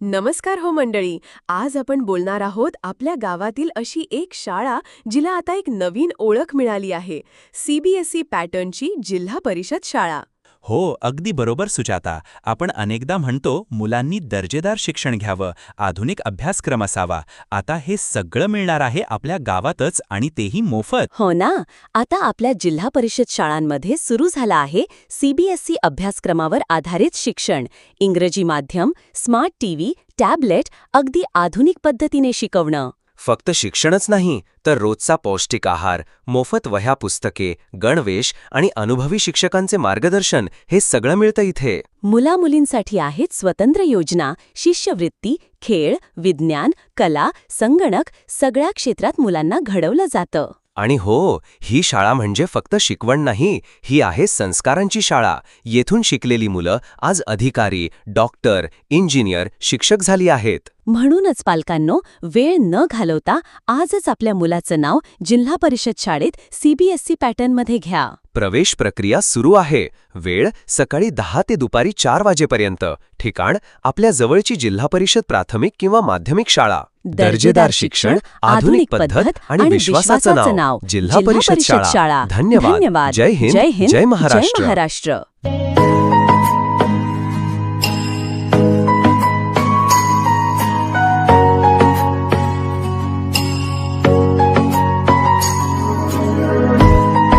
नमस्कार हो मंडळी. आज आपण बोलणार आहोत आपल्या गावातील अशी एक शाळा जिला आता एक नवीन ओळख मिळाली आहे. सीबीएसई पॅटर्नची जिल्हा परिषद शाळा. हो अगदी बरोबर सुजाता. आपण अनेकदा म्हणतो मुलांनी दर्जेदार शिक्षण घ्यावं आधुनिक अभ्यासक्रम असावा. आता हे सगळं मिळणार आहे आपल्या गावातच आणि तेही मोफत. हो ना. आता आपल्या जिल्हा परिषद शाळांमध्ये सुरू झाला आहे सीबीएसई अभ्यासक्रमावर आधारित शिक्षण. इंग्रजी माध्यम स्मार्ट टीव्ही टॅबलेट अगदी आधुनिक पद्धतीने शिकवणं. फक्त शिक्षणच नाही तर रोजचा पौष्टिक आहार मोफत वह्या पुस्तके गणवेश आणि अनुभवी शिक्षकांचे मार्गदर्शन हे सगळं मिळतं इथे. मुलामुलींसाठी आहेत स्वतंत्र योजना शिष्यवृत्ती खेळ विज्ञान कला संगणक सगळ्या क्षेत्रात मुलांना घडवलं जातं. आणि हो ही शाळा म्हणजे फक्त शिकवण नाही ही आहे संस्कारांची शाळा. येथून शिकलेली मुलं आज अधिकारी डॉक्टर इंजिनियर शिक्षक झाली आहेत. म्हणूनच पालकांनो वेळ न घालवता आजच आपल्या मुलाचं नाव जिल्हा परिषद शाळेत सीबीएसई पॅटर्नमध्ये घ्या. प्रवेश प्रक्रिया सुरू आहे. वेळ सकाळी दहा ते दुपारी चार वाजेपर्यंत. ठिकाण आपल्या जवळची जिल्हा परिषद प्राथमिक किंवा माध्यमिक शाळा. दर्जेदार शिक्षण आधुनिक पद्धत आणि विश्वासाचं नाव. जिल्हा परिषद शाळा. धन्यवाद. जय हिंद जय महाराष्ट्र. महाराष्ट्र.